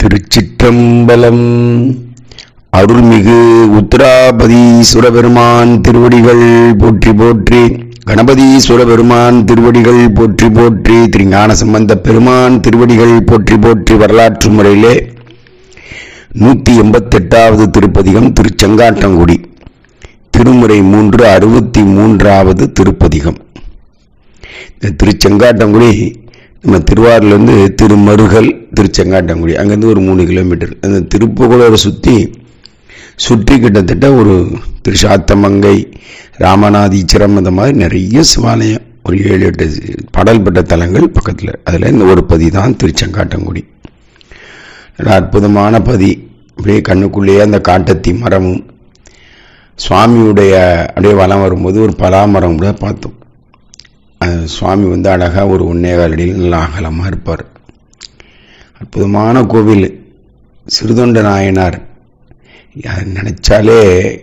திருச்சிற்றம்பலம். அருள்மிகு உத்தராபதி சுரபெருமான் திருவடிகள் போற்றி போற்றி கணபதி சுரபெருமான் திருவடிகள் போற்றி போற்றி திருஞான சம்பந்த பெருமான் திருவடிகள் போற்றி போற்றி வரலாற்று முறையிலே நூற்றி எண்பத்தெட்டாவது திருப்பதிகம் திருச்செங்காட்டங்குடி. திருமுறை மூன்று அறுபத்தி மூன்றாவது திருப்பதிகம். இந்த திருச்செங்காட்டங்குடி நம்ம திருவாரூர்லேருந்து திருமருகல் திருச்செங்காட்டங்குடி அங்கேருந்து ஒரு மூணு கிலோமீட்டர். அந்த திருப்புகழோரை சுற்றி சுற்றி கிட்டத்தட்ட ஒரு திருஷாத்தமங்கை ராமநாதீச்சரம் அந்த மாதிரி நிறைய சிவாலயம். ஒரு ஏழு எட்டு படல்பட்ட தலங்கள் பக்கத்தில். அதில் இந்த ஒரு பதி தான் திருச்செங்காட்டங்குடி. நல்லா அற்புதமான பதி. அப்படியே கண்ணுக்குள்ளேயே அந்த காட்டத்தி மரமும் சுவாமியுடைய அப்படியே வலம் வரும்போது ஒரு பலாமரம் கூட பார்த்தோம். சுவாமி வந்து அழகாக ஒரு ஒன்னேகால் அடியில் நல்லா அகலமாக இருப்பார். அற்புதமான கோவில். சிறுதொண்ட நாயனார். யார் நினச்சாலே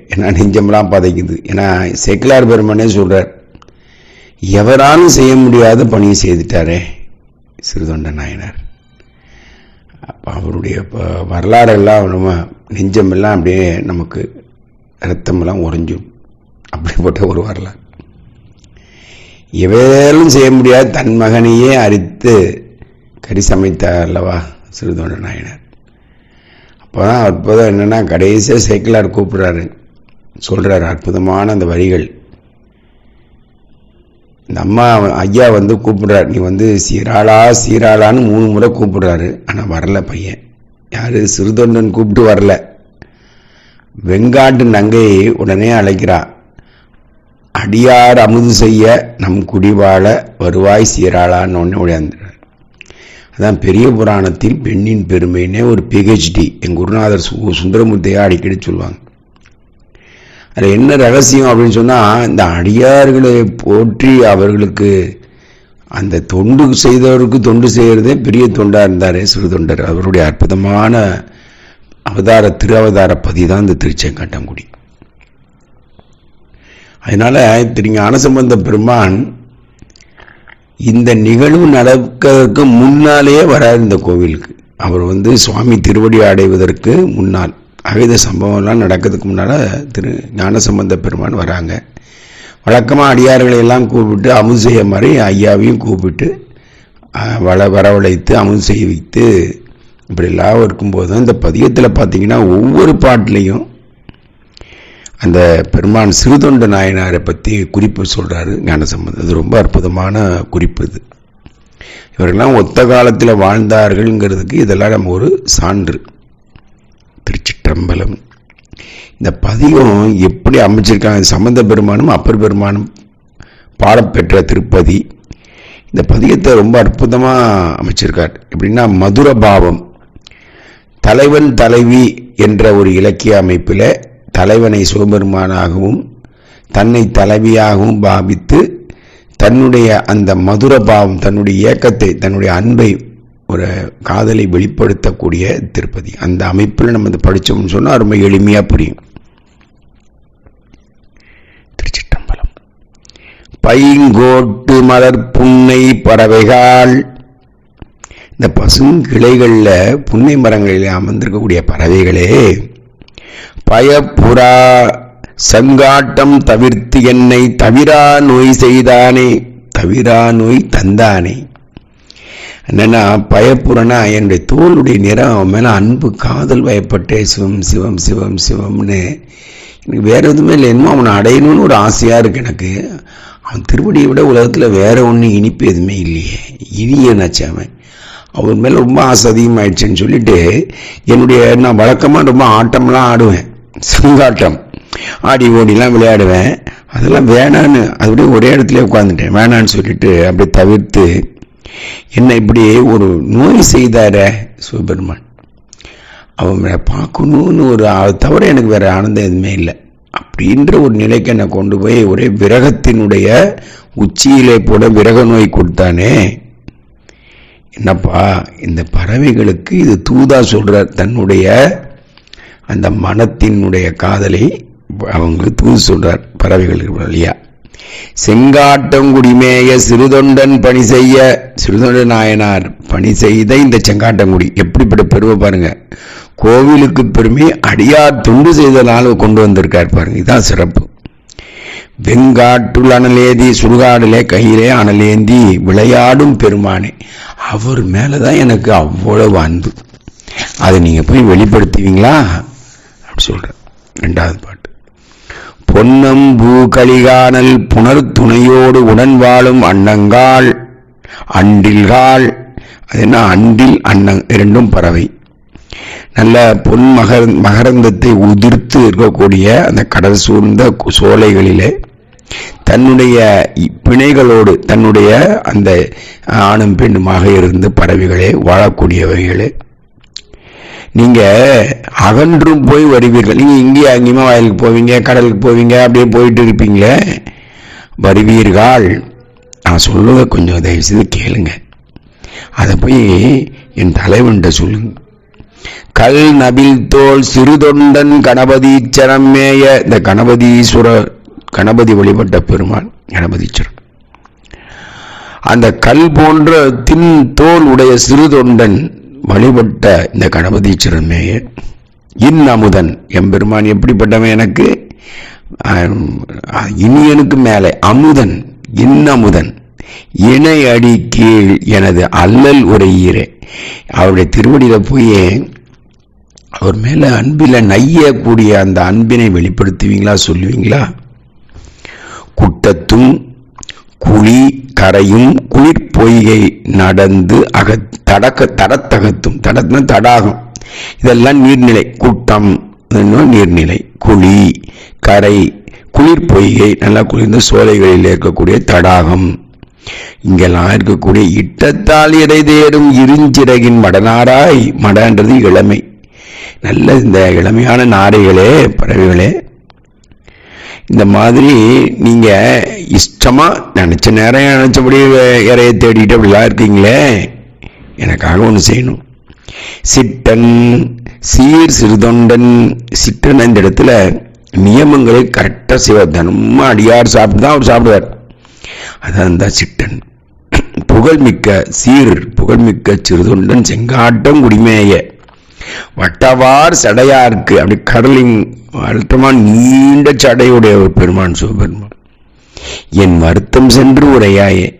என்ன நெஞ்சமெல்லாம் பதைக்குது? ஏன்னா செக்கிலார் பெருமனே சொல்கிறார் எவராலும் செய்ய முடியாத பணியை செய்துட்டாரே சிறுதொண்ட நாயனார். அப்போ அவருடைய வரலாறு வரலாறெல்லாம் நம்ம நெஞ்சமெல்லாம் அப்படியே நமக்கு ரத்தமெல்லாம் உறைஞ்சும் அப்படிப்பட்ட ஒரு வரலாறு. எவேலும் செய்ய முடியாது. தன் மகனையே அரித்து கறி சமைத்தார் அல்லவா? சிறுதொண்ட நாயனார் அப்போதான் அற்புதம் என்னென்னா கடைசியாக சைக்கிளார் கூப்பிட்றாரு. சொல்கிறார் அற்புதமான அந்த வரிகள். இந்த அம்மா ஐயா வந்து கூப்பிடுறாரு. நீ வந்து சீராளா சீராளான்னு மூணு முறை கூப்பிடுறாரு. ஆனால் வரல பையன். யார்? சிறுதொண்டன் கூப்பிட்டு வரல. வெங்காட்டு நங்கையை உடனே அழைக்கிறா. அடியார் அமுது செய்ய நம் குடிவாழ வருவாய் சீராளான்னு ஒன்று உடையாந்துறார் அதான் பெரிய புராணத்தில் பெண்ணின் பெருமைன்னே ஒரு பிஹெச்டி என் குருநாதர் சு சுந்தரமூர்த்தியா அடிக்கடி சொல்லுவாங்க. அதில் என்ன ரகசியம் அப்படின்னு சொன்னால் இந்த அடியார்களை போற்றி அவர்களுக்கு அந்த தொண்டு செய்தவருக்கு தொண்டு செய்கிறதே பெரிய தொண்டாக இருந்தார் சிறு தொண்டர் அவருடைய அற்புதமான அவதார திரு அவதார பதி தான் இந்த திருச்செங்காட்டங்குடி. அதனால திரு ஞானசம்பந்த பெருமான் இந்த நிகழ்வு நடக்கிறதுக்கு முன்னாலேயே வராது இந்த கோவிலுக்கு. அவர் வந்து சுவாமி திருவடி அடைவதற்கு முன்னால் ஆக சம்பவம்லாம் நடக்கிறதுக்கு முன்னால் திரு ஞானசம்பந்த பெருமான் வராங்க. வழக்கமாக அடியார்களை எல்லாம் கூப்பிட்டு அமுது செய்ய மாதிரி ஐயாவையும் கூப்பிட்டு வள வரவழைத்து அமுது செய்ய வைத்து இப்படிலாம் இருக்கும்போது தான் இந்த பதியத்தில் பார்த்தீங்கன்னா ஒவ்வொரு பாட்டிலையும் அந்த பெருமான் சிறுதொண்ட நாயனாரை பற்றி குறிப்பு சொல்கிறாரு ஞானசம்பந்தம் அது ரொம்ப அற்புதமான குறிப்பு இது. இவரெல்லாம் ஒத்த காலத்தில் வாழ்ந்தார்கள்ங்கிறதுக்கு இதெல்லாம் நம்ம ஒரு சான்று. திருச்சிற்றம்பலம். இந்த பதிகம் எப்படி அமைச்சிருக்காங்க? சம்பந்த பெருமானும் அப்பர் பெருமானும் பாடப்பெற்ற திருப்பதி. இந்த பதிகத்தை ரொம்ப அற்புதமாக அமைச்சிருக்கார். எப்படின்னா மதுர பாவம் தலைவன் தலைவி என்ற ஒரு இலக்கிய அமைப்பில் தலைவனை சிவபெருமானாகவும் தன்னை தலைவியாகவும் பாவித்து தன்னுடைய அந்த மதுர பாவம் தன்னுடைய இயக்கத்தை தன்னுடைய அன்பை ஒரு காதலை வெளிப்படுத்தக்கூடிய திருப்பதி. அந்த அமைப்பில் நம்ம இதை படித்தோம்னு சொன்னால் ரொம்ப எளிமையாக புரியும். திருச்சிட்டம்பலம். பைங்கோட்டு மலர் புன்னை பறவைகள். இந்த பசுங்கிளைகளில் புன்னை மரங்களில் அமர்ந்திருக்கக்கூடிய பறவைகளே பயப்புறா சங்காட்டம் தவிர்த்து என்னை தவிரா நோய் செய்தானே தவிரா நோய் தந்தானே. என்னன்னா பயப்புறனா என்னுடைய தோளுடைய நிறம் அவன் மேலே அன்பு காதல் வயப்பட்டே சிவம் சிவம் சிவம் சிவம்னு. எனக்கு வேற எதுவுமே இல்லை. என்னமோ அவனை அடையணும்னு ஒரு ஆசையாக இருக்கு எனக்கு. அவன் திருவடியை விட உலகத்தில் வேற ஒன்றும் இனிப்பு எதுவுமே இல்லையே. இனியனாச்சு அவன். அவர் மேலே ரொம்ப ஆசை அதிகமாயிடுச்சுன்னு சொல்லிட்டு என்னுடைய நான் வழக்கமாக ரொம்ப ஆட்டம்லாம் ஆடுவேன். சுங்காட்டம். ஆடி ஓடிலாம் விளையாடுவேன். அதெல்லாம் வேணான்னு அப்படியே ஒரே இடத்துல உட்காந்துட்டேன் வேணான்னு சொல்லிட்டு அப்படியே தவிர்த்து என்னை இப்படி ஒரு நோய் செய்தார சிவபெருமான் அவன் பார்க்கணும்னு ஒரு தவிர எனக்கு வேற ஆனந்தம் எதுவுமே இல்லை. அப்படின்ற ஒரு நிலைக்கு என்னை கொண்டு போய் ஒரே விரகத்தினுடைய உச்சியிலே போட விரக நோய் கொடுத்தானே. என்னப்பா இந்த பறவைகளுக்கு இது தூதா சொல்கிறார் தன்னுடைய அந்த மனத்தினுடைய காதலை அவங்க தூது சொல்றார் பறவைகளுக்கு வழியா. செங்காட்டங்குடிமேய சிறுதொண்டன் பணி செய்ய சிறுதொண்டன் நாயனார் பணி செய்த இந்த செங்காட்டங்குடி எப்படிப்பட்ட பெருமை பாருங்க. கோவிலுக்கு பெருமை அடியார் தொண்டு செய்தனால கொண்டு வந்திருக்கார் பாருங்க. இதான் சிறப்பு. வெங்காட்டுள் அனலேதி சுடுகாடிலே கையிலே அனலேந்தி விளையாடும் பெருமானே. அவர் மேலதான் எனக்கு அவ்வளவு அன்பு. அதை நீங்க போய் வெளிப்படுத்துவீங்களா? சொல்கிறேன் சொல்றேன். ரெண்டாவது பாட்டு. பொன்னம்பூ கலிகானல் புனர் துணையோடு உடன் வாழும் அன்னங்கால் அண்டில்கால் அது என்ன? அண்டில் அன்னங் இரண்டும் பறவை. நல்ல பொன் மகர மகரந்தத்தை உதிர்த்து இருக்கக்கூடிய அந்த கடல் சூழ்ந்த சோலைகளிலே தன்னுடைய இ- பிணைகளோடு தன்னுடைய அந்த ஆணும் பெண்ணுமாக இருந்து பறவைகளே வாழக்கூடியவைகளே. நீங்கள் அகன்றும் போய் வருவீர்கள். நீங்கள் இங்கேயும் அங்கேயுமா வயலுக்கு போவீங்க கடலுக்கு போவீங்க அப்படியே போயிட்டு இருப்பீங்களே? வருவீர்கள். நான் சொல்லுவேன் கொஞ்சம் தயவு செய்து கேளுங்க. அதை போய் என் தலைவன்கிட்ட சொல்லுங்க. கல் நபில் தோல் சிறுதொண்டன் கணபதீச்சரம் மேய. இந்த கணபதீஸ்வரர் கணபதி வழிபட்ட பெருமான் கணபதீச்சரம். அந்த கல் போன்ற தின் தோல் உடைய சிறுதொண்டன் வழிபட்ட இந்த கணபதீச்சரமே மேய இன் அமுதன் எம்பெருமான் எப்படிப்பட்டவன் எனக்கு? இனியனுக்கு மேலே அமுதன் இன்னமுதன். இணை அடி கீழ் எனது அல்லல் உரையீரே அவருடைய திருவடியில் போய் அவர் மேலே அன்பில் நையக்கூடிய அந்த அன்பினை வெளிப்படுத்துவீங்களா சொல்லுவீங்களா? குட்டத்தும் குழி கரையும் குளிர் பொய்கை நடந்து அக தடக்க தடத்தகத்தும் தடத்தின தடாகம். இதெல்லாம் நீர்நிலை கூட்டம் நீர்நிலை. குழி கரை குளிர் பொய்கை நல்லா குளிர்ந்த சோலைகளில் இருக்கக்கூடிய தடாகம். இங்கெல்லாம் இருக்கக்கூடிய இட்டத்தால் இடைதேறும் இருஞ்சிறகின் மடனாராய் மடன்றது இளமை. நல்ல இந்த இளமையான நாரைகளே பறவைகளே இந்த மாதிரி நீங்கள் இஷ்டமாக நினச்ச நேரம் நினச்சபடி இறைய தேடிட்டு அப்படிலாம் இருக்கீங்களே? எனக்காக ஒன்று செய்யணும். சிட்டன் சீர் சிறுதொண்டன் சிட்டன் இந்த இடத்துல நியமங்களை கரெக்டாக செய்வார். தினமும் அடியார் சாப்பிட்டு தான் அவர் சாப்பிடுவார். அதான் தான் சிட்டன் புகழ்மிக்க சீர் புகழ்மிக்க சிறுதொண்டன் செங்காட்டம் குடிமேய. வட்டவார் சடையார்க்கு அப்படி கடலின் அழுத்தமான நீண்ட சடையுடைய ஒரு பெருமான் சிவபெருமான். என் வருத்தம் சென்று உரையாயே.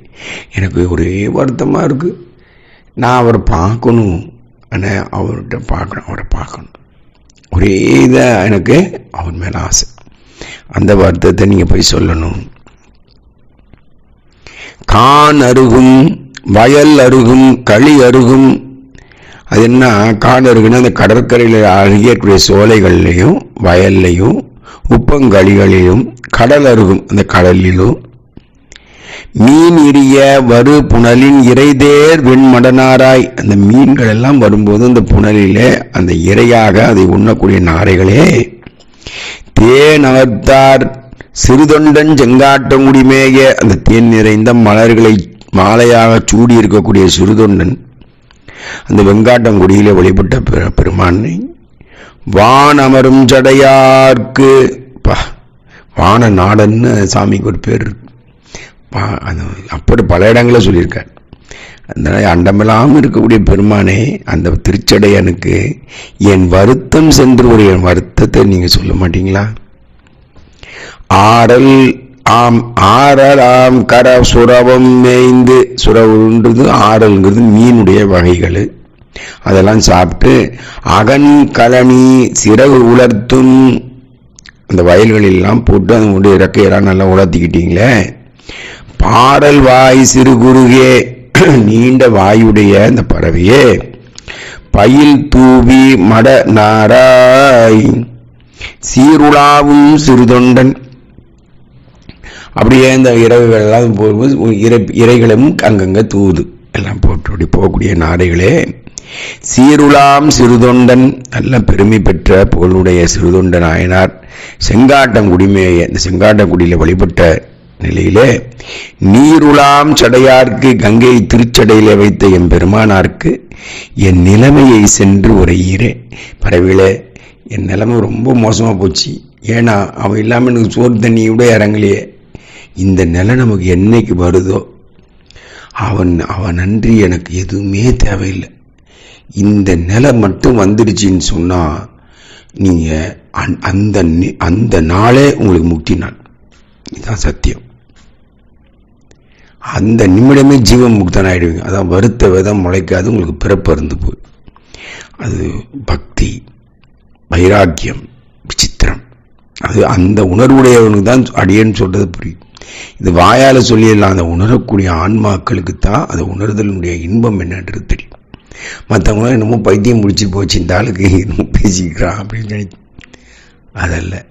எனக்கு ஒரே வருத்தமா இருக்கு. நான் அவரை பார்க்கணும். ஆனால் அவர்கிட்ட பார்க்கணும் அவரை பார்க்கணும். ஒரே இதாக எனக்கு அவர் மேலே ஆசை. அந்த வருத்தத்தை நீங்கள் போய் சொல்லணும். கான் அருகும் வயல் அருகும் களி அருகும் அது என்ன? காடு இருக்குன்னா அந்த கடற்கரையில் அருகேக்கூடிய சோலைகள்லையும் வயல்லையும் உப்பங்களிகளிலும் கடல் அருகும் அந்த கடலிலும். மீன் எரிய வரு புனலின் இறைதேர் வெண்மடனாராய். அந்த மீன்கள் எல்லாம் வரும்போது அந்த புனலிலே அந்த இரையாக அதை உண்ணக்கூடிய நாரைகளே தேன் அகர்த்தார் சிறுதொண்டன் செங்காட்டங்குடிமேய அந்த தேன் நிறைந்த மலர்களை மாலையாக சூடி இருக்கக்கூடிய சிறுதொண்டன். அந்த வெங்காட்டங்குடியிலே வழிபட்ட பெரு- பெருமானை வான் அமரும் ஜடையார்க்கு பா வான நாடன்னு சாமிக்கு ஒரு பேர் பா- அப்படி பல இடங்களில் சொல்லியிருக்கார். அந்த அண்டமெல்லாம் இருக்கக்கூடிய பெருமானே அந்த திருச்சடையனுக்கு என் வருத்தம் சென்று ஒரு என் வருத்தத்தை நீங்க சொல்ல மாட்டீங்களா? ஆரல் ஆம் ஆறல் ஆம் கர சுரவம் மேய்ந்து சுரவுன்றது ஆறல்ங்கிறது மீனுடைய வகைகள். அதெல்லாம் சாப்பிட்டு அகன் கலனி சிறகு உலர்த்தும் அந்த வயல்களெல்லாம் போட்டு அது இறக்கையெல்லாம் நல்லா உலர்த்திக்கிட்டீங்களே. பாடல் வாய் சிறு குறுகே நீண்ட வாயுடைய அந்த பறவையே. பயில் தூவி மட நாராய் சீருளாவும் சிறுதொண்டன் அப்படியே இந்த இரவுகள்லாம் போகும்போது இறை இறைகளும் அங்கங்கே தூது. எல்லாம் போட்டு அப்படி போகக்கூடிய நாரைகளே சீருளாம் சிறுதொண்டன் நல்ல பெருமை பெற்ற புகழுடைய சிறுதொண்ட நாயனார் செங்காட்டங்குடிமே இந்த செங்காட்டங்குடியில் வழிபட்ட நிலையிலே நீருளாம் சடையார்க்கு கங்கை திருச்சடையிலே வைத்த என் பெருமானார்க்கு என் நிலைமையை சென்று உரையீரே பறவைகளே என் நிலைமை ரொம்ப மோசமாக போச்சு. ஏன்னா அவன் இல்லாமல் எனக்கு சோறு தண்ணி இறங்கலையே. இந்த நிலை நமக்கு என்னைக்கு வருதோ அவன் அவன் நன்றி எனக்கு எதுவுமே தேவையில்லை. இந்த நிலை மட்டும் வந்துடுச்சின்னு சொன்னால் நீங்கள் அந்த- அந்த நி- அந்த நாளே உங்களுக்கு முக்தி நாள் இதுதான் சத்தியம். அந்த நிமிடமே ஜீவன் முக்தன் ஆகிடுவீங்க அதான் வருத்த விதம் முளைக்காது உங்களுக்கு பிறப்பு இருந்து போய். அது பக்தி வைராக்கியம் அது அந்த உணர்வுடையவனுக்கு தான் அடியேன்னு சொல்றது புரியும் இது வாயால் சொல்லிடலாம். அந்த உணரக்கூடிய ஆன்மாக்களுக்கு தான் அதை உணர்தலுடைய இன்பம் என்னன்றது தெரியும். மற்றவங்க என்னமோ பைத்தியம் முடிச்சு போச்சு இந்த ஆளுக்கு என்னமோ பேசிக்கிறான் அப்படின்னு நினைச்சு அதல்ல.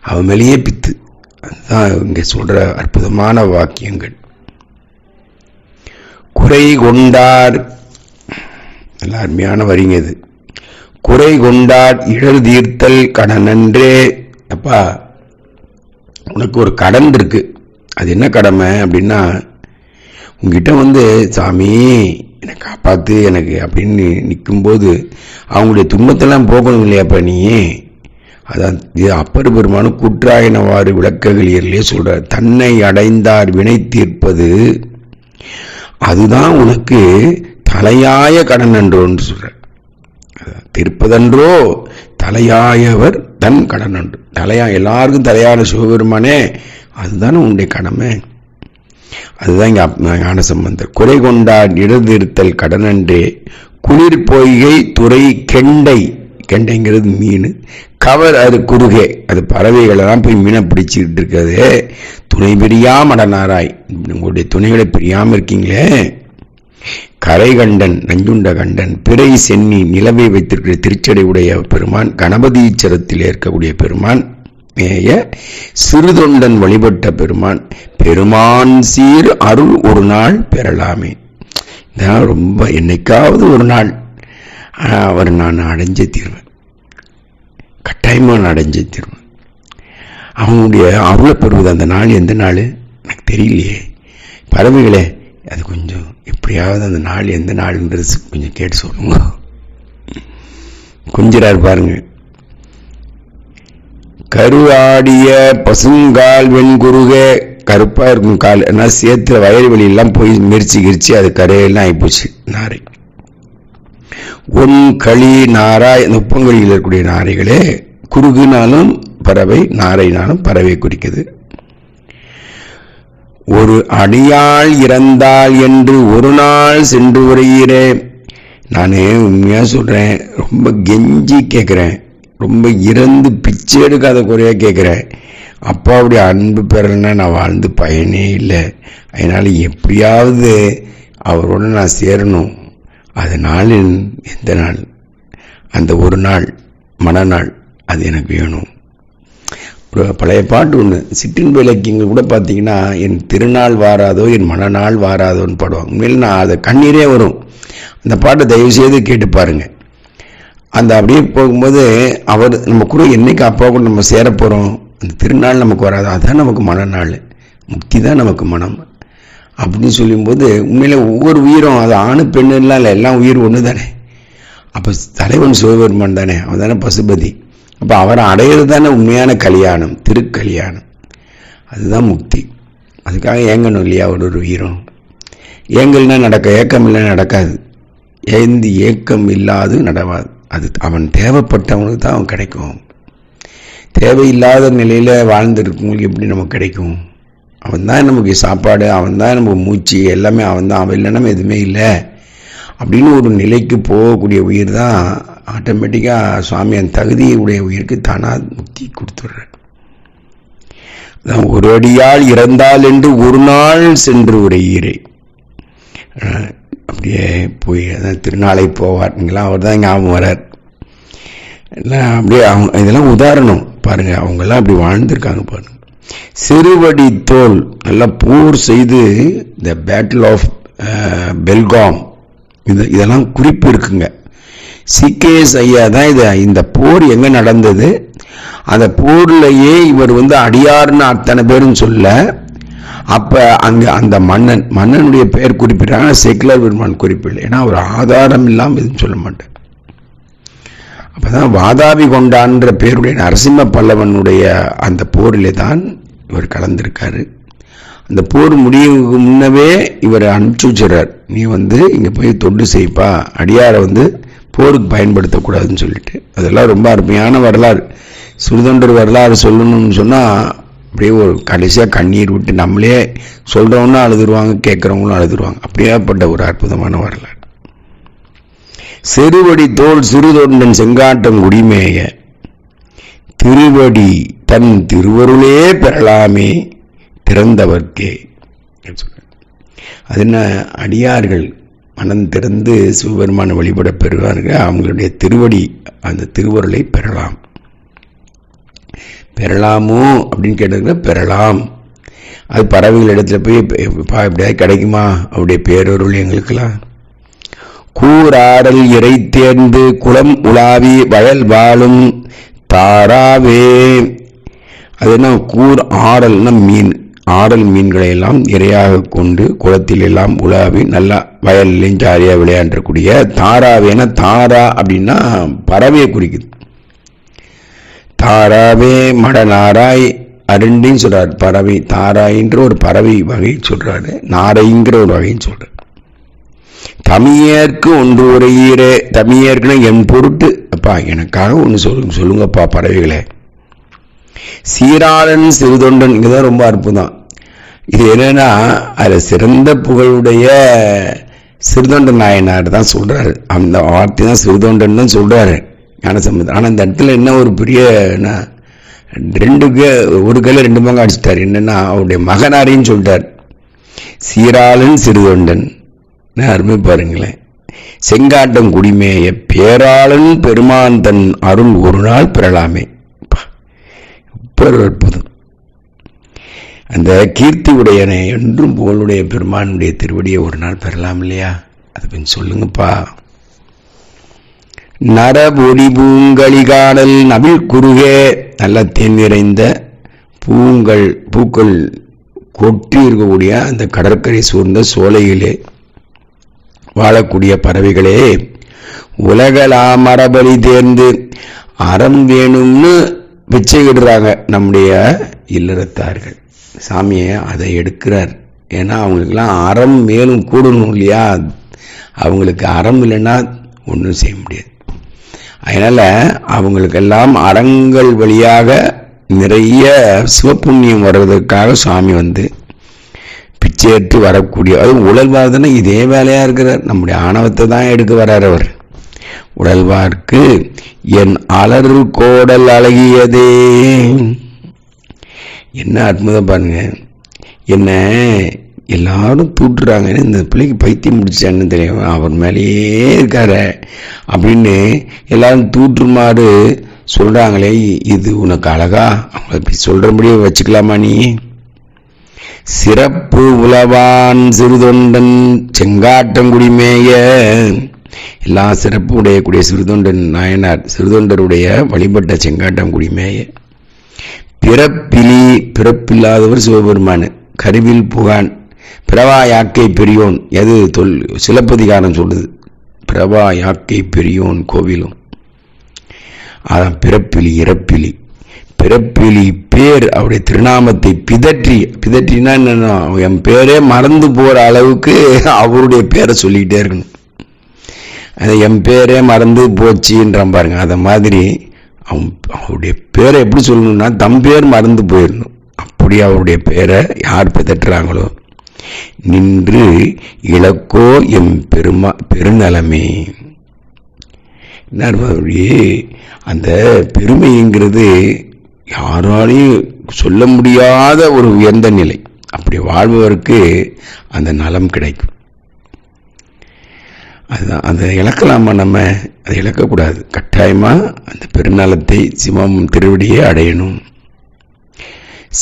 அவன் மேலேயே பித்து. அதுதான் இங்கே சொல்கிற அற்புதமான வாக்கியங்கள். குறை கொண்டார். நல்ல அருமையான வரிங்க இது. குறை கொண்டார் இழல் தீர்த்தல் கடனன்றே அப்பா உனக்கு ஒரு கடன் இருக்கு. அது என்ன கடமை அப்படின்னா உங்ககிட்ட வந்து சாமி என்னை காப்பாற்று எனக்கு அப்படின்னு நிற்கும்போது அவங்களுடைய துன்பத்தெல்லாம் போகணும் இல்லையாப்பா நீ? அதான் இது அப்பர் பெருமானும் குற்றாயினவாறு விளக்ககளிலே சொல்கிறார் தன்னை அடைந்தார் வினை தீர்ப்பது அதுதான் உனக்கு தலையாய கடன் என்றோன்னு சொல்கிறார் அதான் தீர்ப்பதன்றோ தலையாயவர் தன் கடன் உண்டு. தலையா எல்லாருக்கும் தலையான சிவபெருமானே அதுதானே உன்னுடைய கடமை. அதுதான் இங்க ஞான சம்பந்தர் குறை கொண்டார் இடதிருத்தல் கடனன்றே குளிர் பொய்கை துறை கெண்டை. கெண்டைங்கிறது மீன். கவர் அது குறுகே. அது பறவைகளெல்லாம் போய் மீனை பிடிச்சிக்கிட்டு இருக்கிறது. துணை பிரியா மடனாராய் உங்களுடைய துணைகளை பிரியாமல் இருக்கீங்களே. கரைகண்டன் நஞ்சுண்ட கண்டன் பிறை சென்னி நிலவை வைத்திருக்கிற திருச்சடை உடைய பெருமான் கணபதீச்சரத்தில் இருக்கக்கூடிய பெருமான் மேய சிறுதொண்டன் வழிபட்ட பெருமான் பெருமான் சீர் அருள் ஒரு நாள் பெறலாமே. இதெல்லாம் ரொம்ப என்னைக்காவது ஒரு நாள். அவர் நான் அடைஞ்சே தீர்வேன் கட்டாயமாக நான் அடைஞ்சே தீர்வேன் அவனுடைய அருளை பெறுவது அந்த நாள் எந்த நாள்? எனக்கு தெரியலையே. பறவைகளே அது கொஞ்சம் எப்படியாவது அந்த நாள் எந்த நாள்ன்றது கொஞ்சம் கேட்டு சொல்லுங்க. கொஞ்சிறார் பாருங்க. கருவாடிய பசுங்கால் வெண்குருக கருப்பாக இருக்கும் கால் ஏன்னா சேத்துல வயல் வெளியெல்லாம் போய் மிரிச்சு கிரிச்சு அது கரையெல்லாம் ஆகிப்போச்சு நாரை. ஒன் களி நாராய் அந்த உப்பங்களில் இருக்கக்கூடிய நாரைகளே குறுகுனாலும் பறவை நாரைனாலும் பறவை குறிக்குது. ஒரு அடியாள் இறந்தாள் என்று ஒரு நாள் சென்று உரையிறே நானே உண்மையாக சொல்கிறேன் ரொம்ப கெஞ்சி கேட்குறேன் ரொம்ப இறந்து பிச்சை எடுக்காத குறையாக கேட்குறேன் அப்பாவுடைய அன்பு பெறலைன்னா நான் வாழ்ந்து பயனே இல்லை. அதனால் எப்படியாவது அவரோட நான் சேரணும். அது நாளின் எந்த நாள்? அந்த ஒரு நாள் மனநாள் அது எனக்கு வேணும். பழைய பாட்டு ஒன்று சிற்றின்ப இலக்கியங்கள் கூட பார்த்தீங்கன்னா என் திருநாள் வாராதோ என் மனநாள் வாராதோன்னு பாடுவாங்க. உண்மையில் நான் அதை கண்ணீரே வரும். அந்த பாட்டை தயவு செய்து கேட்டு பாருங்கள் அந்த அப்படியே போகும்போது அவர் நம்ம கூட என்றைக்கு அப்பா கூட நம்ம சேரப்போகிறோம் அந்த திருநாள் நமக்கு வராது. அதுதான் நமக்கு மனநாள். முக்தி தான் நமக்கு மனம். அப்படின்னு சொல்லும்போது உண்மையில் ஒவ்வொரு உயிரும் அது ஆணு பெண்ணுலாம் இல்லை எல்லாம் உயிர் ஒன்று தானே அப்போ தலைவன் சிவபெருமான் தானே. அவன் தானே பசுபதி. அப்போ அவரை அடையிறது தானே உண்மையான கல்யாணம் திருக்கல்யாணம். அதுதான் முக்தி. அதுக்காக ஏங்கணும் இல்லையா ஒரு ஒரு உயிரும் ஏங்கல்னா நடக்க ஏக்கம் இல்லை நடக்காது. ஏந்தி ஏக்கம் இல்லாது நடவாது. அது அவன் தேவைப்பட்டவனுக்கு தான் அவன் கிடைக்கும். தேவையில்லாத நிலையில் வாழ்ந்துருக்கவங்களுக்கு எப்படி நமக்கு கிடைக்கும்? அவன் தான் நமக்கு சாப்பாடு அவன் தான் நமக்கு மூச்சு எல்லாமே அவன் தான். அவன் இல்லைன்னா எதுவுமே இல்லை. அப்படின்னு ஒரு நிலைக்கு போகக்கூடிய உயிர் தான் ஆட்டோமேட்டிக்காக சுவாமி அந்த தகுதியுடைய உயிருக்கு தானாக முக்தி கொடுத்துட்ற ஒரு அடியால் இறந்தால் என்று ஒரு நாள் சென்று உரையீரே அப்படியே போய் அதான் திருநாளை போவாருங்களா அவர் தான் ஞாபகம் வரார் எல்லாம் அப்படியே அவங்க இதெல்லாம் உதாரணம். பாருங்கள் அவங்கெல்லாம் அப்படி வாழ்ந்துருக்காங்க பாருங்க. சிறுவடி தோல் நல்லா போர் செய்து த பேட்டில் ஆஃப் பெல்காம் இது இதெல்லாம் குறிப்பு இருக்குங்க. சிகேஎஸ் ஐயா தான் இது. இந்த போர் எங்கே நடந்தது? அந்த போர்லையே இவர் வந்து அடியார்னு அத்தனை பேரும் சொல்ல அப்போ அங்கே அந்த மன்னன் மன்னனுடைய பெயர் குறிப்பிட்டாங்க செக்குலர் பெருமான் குறிப்பிடல. ஏன்னா ஒரு ஆதாரம் இல்லாமல் எதுவும் சொல்ல மாட்டேன் அப்பதான் வாதாபி கொண்டான்ற பேருடைய நரசிம்ம பல்லவனுடைய அந்த போரிலே தான் இவர் கலந்திருக்காரு. அந்த போர் முடிவுக்கு முன்னவே இவர் அனுப்பிச்சு வச்சுறார் நீ வந்து இங்கே போய் தொண்டு செய்ப்பா. அடியாரை வந்து போருக்கு பயன்படுத்தக்கூடாதுன்னு சொல்லிட்டு. அதெல்லாம் ரொம்ப அருமையான வரலாறு. சுடுதொண்டர் வரலாறு சொல்லணும்னு சொன்னால் அப்படியே ஒரு கடைசியாக கண்ணீர் விட்டு நம்மளே சொல்கிறவங்களும் அழுதுருவாங்க கேட்குறவங்களும் அழுதுருவாங்க. அப்படியேப்பட்ட ஒரு அற்புதமான வரலாறு. சிறுவடி தோல் சிறுதொண்டன் செங்காட்டம் குடிமேய திருவடி தன் திருவருளே பெறலாமே திறந்தவர்க்கே அது என்ன அடியார்கள் மனம் திறந்து சிவபெருமான வழிபட பெறுவார்கள். அவங்களுடைய திருவடி அந்த திருவருளை பெறலாம். பெறலாமோ அப்படின்னு கேட்டாங்க பெறலாம். அது பறவைகள் இடத்துல போய் எப்படியாவது கிடைக்குமா? அவருடைய பேரொருள் எங்களுக்கெல்லாம். கூறாடல் இறை தேர்ந்து குளம் உலாவி வயல் வாழும் தாராவே. அது என்ன? கூர் ஆடல்னா மீன். ஆடல் மீன்களை எல்லாம் இரையாக கொண்டு குளத்தில் எல்லாம் உலாவி நல்லா வயல்லையும் ஜாலியாக விளையாண்டக்கூடிய தாராவேனா தாரா அப்படின்னா பறவையை குறிக்குது. தாராவே மடநாராய் அருண்டின்னு சொல்கிறார் பறவை தாராயின்ற ஒரு பறவை வகை சொல்றாரு. நாரைங்கிற ஒரு வகைன்னு சொல்றாரு. தமியேற்கு ஒன்று உரையீரே தமியர்க்குன்னா என் பொருட்டு. அப்பா எனக்காக ஒன்று சொல்லுங்க சொல்லுங்கப்பா பறவைகளே. சீராளன் சிறுதொண்டன் இங்கதான் ரொம்ப அற்புதம். இது என்னன்னா அதில் சிறந்த புகழுடைய சிறுதொண்டன் நாயனார் தான் சொல்கிறாரு அந்த வார்த்தை தான் சிறுதொண்டன் தான் சொல்றாரு. ஞானசம்பந்தம் ஆனால் இந்த இடத்துல என்ன ஒரு பெரிய என்ன ரெண்டு கே ஒரு கையில் ரெண்டு பங்கு அடிச்சிட்டார். என்னென்னா அவருடைய மகனாரின்னு சொல்லிட்டார் சீராளன் சிறுதொண்டன். அருமை பாருங்களேன். செங்காட்டம் குடிமேய பேராளன் பெருமான் தன் அருள் ஒரு நாள் பெறலாமே. அற்புதம். அந்த கீர்த்தி உடையனை என்றும் புகழுடைய பெருமானுடைய திருவடியை ஒரு நாள் பெறலாம் இல்லையா? அது கொஞ்சம் சொல்லுங்கப்பா. நரபொடி பூங்கலிகாடல் நபில் குறுகே நல்ல தேன் நிறைந்த பூங்கள் பூக்கள் கொட்டி இருக்கக்கூடிய அந்த கடற்கரை சூழ்ந்த சோலையிலே வாழக்கூடிய பறவைகளே உலகளா மரபலி தேர்ந்து அறம் வேணும்னு பிச்சையிடுறாங்க நம்முடைய இல்லறத்தார்கள். சாமியை அதை எடுக்கிறார். ஏன்னா அவங்களுக்கெல்லாம் அறம் மேலும் கூடணும் இல்லையா? அவங்களுக்கு அறம் இல்லைன்னா ஒன்றும் செய்ய முடியாது. அதனால் அவங்களுக்கெல்லாம் அறங்கள் வழியாக நிறைய சிவப்புண்ணியம் வர்றதுக்காக சுவாமி வந்து பிச்சையேற்று வரக்கூடிய அது உழல்வார்துன்னா இதே வேலையாக இருக்கிறார். நம்முடைய ஆணவத்தை தான் எடுக்க வர்றார் அவர். உடல்வார்க்கு என் அலறு கோடல் அழகியதே. என்ன அற்புதம் பாருங்க. என்ன எல்லாரும் தூட்டுறாங்கன்னு இந்த பிள்ளைக்கு பைத்தியம் முடிச்சான்னு தெரியும். அவர் மேலேயே இருக்காரு. அப்படின்னு எல்லாரும் தூற்றுமாறு சொல்கிறாங்களே இது உனக்கு அழகா? அவங்கள இப்படி சொல்கிறபடியே வச்சுக்கலாமா நீ? சிறப்பு உலவான் சிறுதொண்டன் செங்காட்டங்குடிமேய எல்லா சிறப்பு உடையக்கூடிய சிறுதொண்டன் நாயனார் சிறுதொண்டருடைய வழிபட்ட செங்காட்டங்குடிமேய பிறப்பிலி பிறப்பில்லாதவர் சிவபெருமான். கருவில் புகான் பிரவா யாக்கை பெரியோன் எது தொல் சிலப்பதிகாரம் சொல்லுது. பிரவா யாக்கை பெரியோன் கோவிலும். அதான் பிறப்பிலி இறப்பிலி. பிறப்பிலி பேர் அவருடைய திருநாமத்தை பிதற்றி பிதற்றினா என்னன்னா என் பேரே மறந்து போகிற அளவுக்கு அவருடைய பேரை சொல்லிக்கிட்டே இருக்கணும். அது என் பேரே மறந்து போச்சுன்றான் பாருங்க. அதை மாதிரி அவன் அவருடைய பேரை எப்படி சொல்லணும்னா தம் பேர் மறந்து போயிடணும். அப்படி அவருடைய பேரை யார் பிதட்டுறாங்களோ நின்று இலக்கோ எம் பெருமா பெருநலமே. நர்மபடியே அந்த பெருமைங்கிறது யாராலையும் சொல்ல முடியாத ஒரு உயர்ந்த நிலை. அப்படி வாழ்பவருக்கு அந்த நலம் கிடைக்கும். அதுதான். அதை இழக்கலாமா நம்ம? அதை இழக்கக்கூடாது. கட்டாயமாக அந்த பெருநலத்தை சிவம் திருவடியே அடையணும்.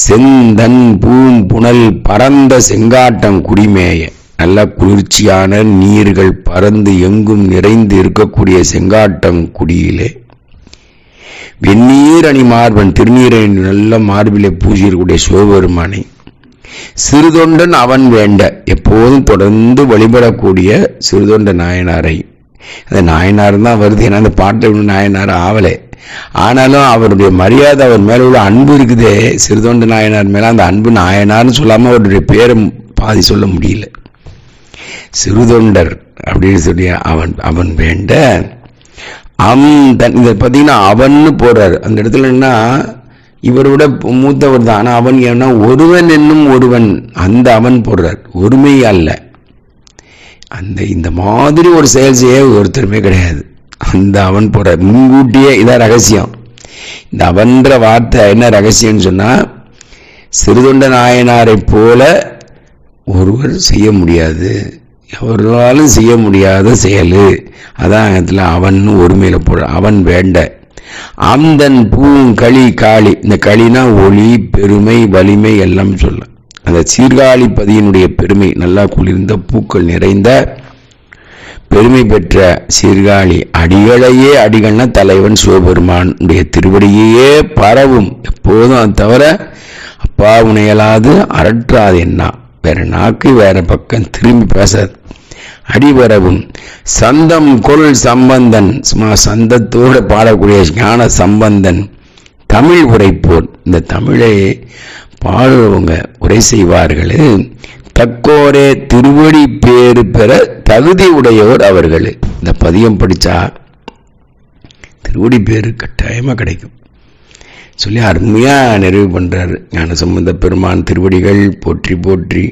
செந்தன் பூம் புனல் பரந்த செங்காட்டம் குடிமேய. நல்ல குளிர்ச்சியான நீர்கள் பறந்து எங்கும் நிறைந்து இருக்கக்கூடிய செங்காட்டம் குடியிலே. வெந்நீர் அணி மார்பன் திருநீரை நல்ல மார்பிலே பூஜியிருக்கக்கூடிய சிவபெருமானை. சிறுதொண்டன் அவன் வேண்ட. எப்போதும் தொடர்ந்து வழிபடக்கூடிய சிறுதொண்ட நாயனாரை. அந்த நாயனார் தான் வருது. ஏன்னா அந்த பாட்டை இன்னும் நாயனார் ஆவலை. ஆனாலும் அவருடைய மரியாதை அவர் மேல உள்ள அன்பு இருக்குதே. சிறுதொண்ட நாயனார் மேல அந்த அன்பு நாயனார்னு சொல்லாம அவருடைய பேரை பாதி சொல்ல முடியல. சிறுதொண்டர் அப்படின்னு சொல்லி அவன் அவன் வேண்ட. அம் தன் இதை பார்த்தீங்கன்னா அவன்னு போறாரு அந்த இடத்துல என்ன இவரோட மூத்தவர் தான். அவன் ஏன்னா ஒருவன் என்னும் ஒருவன் அந்த அவன் போடுறார். ஒருமை அல்ல. அந்த இந்த மாதிரி ஒரு செயல் செய்ய ஒருத்தருமே கிடையாது. அந்த அவன் போடுறார். முன்கூட்டியே இதான் ரகசியம். இந்த அவன்ற வார்த்தை என்ன ரகசியம்னு சொன்னால் சிறுதொண்ட நாயனாரை போல ஒருவர் செய்ய முடியாது. எவராலும் செய்ய முடியாத செயல். அதான் இடத்துல அவன் ஒருமையில் போடுற அவன் வேண்ட. அந்தன் பூங்களி காளி இந்த களினா ஒளி பெருமை வலிமை எல்லாம் சொல்ல. அந்த சீர்காழி பதியினுடைய பெருமை நல்லா குளிர்ந்த பூக்கள் நிறைந்த பெருமை பெற்ற சீர்காழி. அடிகளையே அடிகள்னா தலைவன் சிவபெருமானுடைய திருவடியையே பரவும். எப்போதும் அது தவிர அப்பா உனையலாது அரற்றாது என்ன வேற நாக்கு வேற பக்கம் திரும்பி பேசாது. அடிபரவும் சந்தம் கொள் சம்பந்தன். சும்மா சந்தத்தோடு பாடக்கூடிய ஞான சம்பந்தன். தமிழ் உரைப்போர் இந்த தமிழை பாடுறவங்க உரை செய்வார்கள். தக்கோரே திருவடி பேறு பெற தகுதி உடையவர் அவர்கள். இந்த பதியம் படித்தா திருவடி பேரு கட்டாயமாக கிடைக்கும். சொல்லி அருமையாக நிறைவு பண்ணுறாரு ஞான சம்பந்த பெருமான் திருவடிகள் போற்றி போற்றி